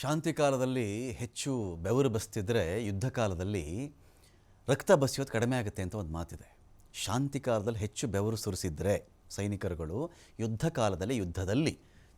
ಶಾಂತಿ ಕಾಲದಲ್ಲಿ ಹೆಚ್ಚು ಬೆವರು ಬಸ್ತಿದ್ರೆ ಯುದ್ಧ ಕಾಲದಲ್ಲಿ ರಕ್ತ ಬಸಿಯೋದು ಕಡಿಮೆ ಆಗುತ್ತೆ ಅಂತ ಒಂದು ಮಾತಿದೆ. ಶಾಂತಿ ಕಾಲದಲ್ಲಿ ಹೆಚ್ಚು ಬೆವರು ಸುರಿಸಿದ್ರೆ ಸೈನಿಕರುಗಳು ಯುದ್ಧ ಕಾಲದಲ್ಲಿ, ಯುದ್ಧದಲ್ಲಿ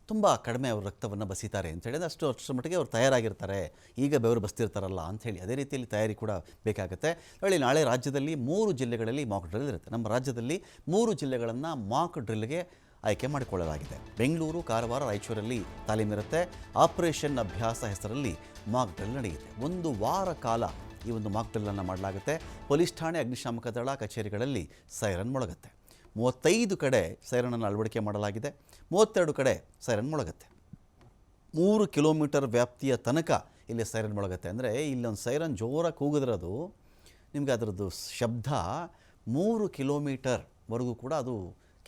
ತುಂಬ ಕಡಿಮೆ ಅವರು ರಕ್ತವನ್ನು ಬಸಿತಾರೆ ಅಂತ ಹೇಳಿದ್ರೆ ಅಷ್ಟು ಅಷ್ಟರ ಮಟ್ಟಿಗೆ ಅವ್ರು ತಯಾರಾಗಿರ್ತಾರೆ. ಈಗ ಬೆವರು ಬಸ್ತಿರ್ತಾರಲ್ಲ ಅಂಥೇಳಿ ಅದೇ ರೀತಿಯಲ್ಲಿ ತಯಾರಿ ಕೂಡ ಬೇಕಾಗುತ್ತೆ. ಹೇಳಿ ನಾಳೆ ರಾಜ್ಯದಲ್ಲಿ ಮೂರು ಜಿಲ್ಲೆಗಳಲ್ಲಿ ಮಾಕ್ ಡ್ರಿಲ್ ಇರುತ್ತೆ. ನಮ್ಮ ರಾಜ್ಯದಲ್ಲಿ ಮೂರು ಜಿಲ್ಲೆಗಳನ್ನು ಮಾಕ್ ಡ್ರಿಲ್ಗೆ ಆಯ್ಕೆ ಮಾಡಿಕೊಳ್ಳಲಾಗಿದೆ. ಬೆಂಗಳೂರು, ಕಾರವಾರ, ರಾಯಚೂರಲ್ಲಿ ತಾಲೀಮಿರುತ್ತೆ ಆಪರೇಷನ್ ಅಭ್ಯಾಸ ಹೆಸರಲ್ಲಿ ಮಾಕ್ ಡ್ರಿಲ್ ನಡೆಯುತ್ತೆ. ಒಂದು ವಾರ ಕಾಲ ಈ ಒಂದು ಮಾಕ್ ಡ್ರಿಲ್ಲನ್ನು ಮಾಡಲಾಗುತ್ತೆ. ಪೊಲೀಸ್ ಠಾಣೆ ಅಗ್ನಿಶಾಮಕ ದಳ ಕಚೇರಿಗಳಲ್ಲಿ ಸೈರನ್ ಮೊಳಗುತ್ತೆ. ಮೂವತ್ತೈದು ಕಡೆ ಸೈರನನ್ನು ಅಳವಡಿಕೆ ಮಾಡಲಾಗಿದೆ. ಮೂವತ್ತೆರಡು ಕಡೆ ಸೈರನ್ ಮೊಳಗುತ್ತೆ. ಮೂರು ಕಿಲೋಮೀಟರ್ ವ್ಯಾಪ್ತಿಯ ತನಕ ಇಲ್ಲಿ ಸೈರನ್ ಮೊಳಗುತ್ತೆ. ಅಂದರೆ ಇಲ್ಲೊಂದು ಸೈರನ್ ಜೋರಾಗಿ ಕೂಗಿದ್ರದು, ನಿಮಗೆ ಅದರದ್ದು ಶಬ್ದ ಮೂರು ಕಿಲೋಮೀಟರ್ವರೆಗೂ ಕೂಡ ಅದು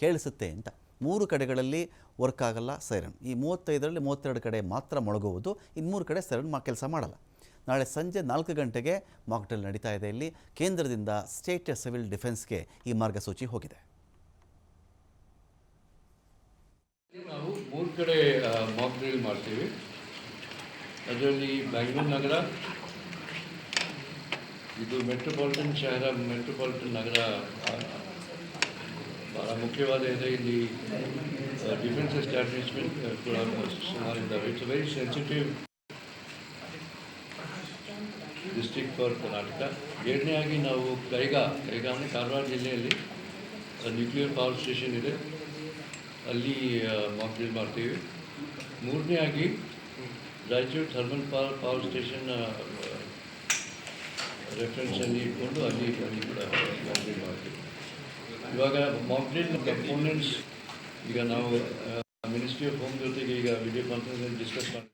ಕೇಳಿಸುತ್ತೆ ಅಂತ. ಮೂರು ಕಡೆಗಳಲ್ಲಿ ವರ್ಕ್ ಆಗಲ್ಲ ಸೈರನ್ ಈ ಮೂವತ್ತೈದರಲ್ಲಿ ಮೂವತ್ತೆರಡು ಕಡೆ ಮಾತ್ರ ಮೊಳಗುವುದು ಇನ್ನು ಮೂರು ಕಡೆ ಸೈರನ್ ಮಾ ಕೆಲಸ ಮಾಡಲ್ಲ. ನಾಳೆ ಸಂಜೆ ನಾಲ್ಕು ಗಂಟೆಗೆ ಮಾಕ್ಟೆಲ್ ನಡೀತಾ ಇದೆ. ಇಲ್ಲಿ ಕೇಂದ್ರದಿಂದ ಸ್ಟೇಟ್ ಸಿವಿಲ್ ಡಿಫೆನ್ಸ್ಗೆ ಈ ಮಾರ್ಗಸೂಚಿ ಹೋಗಿದೆ. ನಾವು ಮೂರು ಕಡೆ ಮಾಕ್ ಡ್ರಿಲ್ ಮಾಡ್ತೀವಿ. ಅದರಲ್ಲಿ ಬ್ಯಾಂಗ್ಳೂರ್ ನಗರ, ಇದು ಮೆಟ್ರೋಪಾಲಿಟನ್ ಶಹರ ಮೆಟ್ರೋಪಾಲಿಟನ್ ನಗರ ಮುಖ್ಯವಾದ ಇದೆ ಇಲ್ಲಿ ಡಿಫೆನ್ಸ್ ಎಸ್ಟಾಬ್ಲಿಷ್ಮೆಂಟ್ ಕೂಡ ಸುಮಾರು ಇದ್ದಾವೆ it's very sensitive district for Karnataka ಎರಡನೇ ಆಗಿ ನಾವು ಕೈಗಾ ಕೈಗಾ ಅಂದರೆ ಕಾರವಾರ ಜಿಲ್ಲೆಯಲ್ಲಿ ನ್ಯೂಕ್ಲಿಯರ್ ಪವರ್ ಸ್ಟೇಷನ್ ಇದೆ. ಅಲ್ಲಿ ಮಾಕ್ ಡ್ರಿಲ್ ಮಾಡ್ತೀವಿ. ಮೂರನೇ ಆಗಿ Raichur thermal power power station ರೆಫರೆನ್ಸಲ್ಲಿ ಇಟ್ಕೊಂಡು ಅಲ್ಲಿ ಅಲ್ಲಿ ಕೂಡ ಮಾಕ್ ಡ್ರಿಲ್ ಮಾಡ್ತೀವಿ. ಇವಾಗ ಡ್ರಿಲ್ ಕಂಪೋನೆಂಟ್ಸ್ ಈಗ ನಾವು ಮಿನಿಸ್ಟ್ರಿ ಆಫ್ ಹೋಮ್ ಜೊತೆಗೆ ಈಗ ವಿಡಿಯೋ ಕಾನ್ಫರೆನ್ಸ್ ಡಿಸ್ಕಸ್ ಮಾಡಿ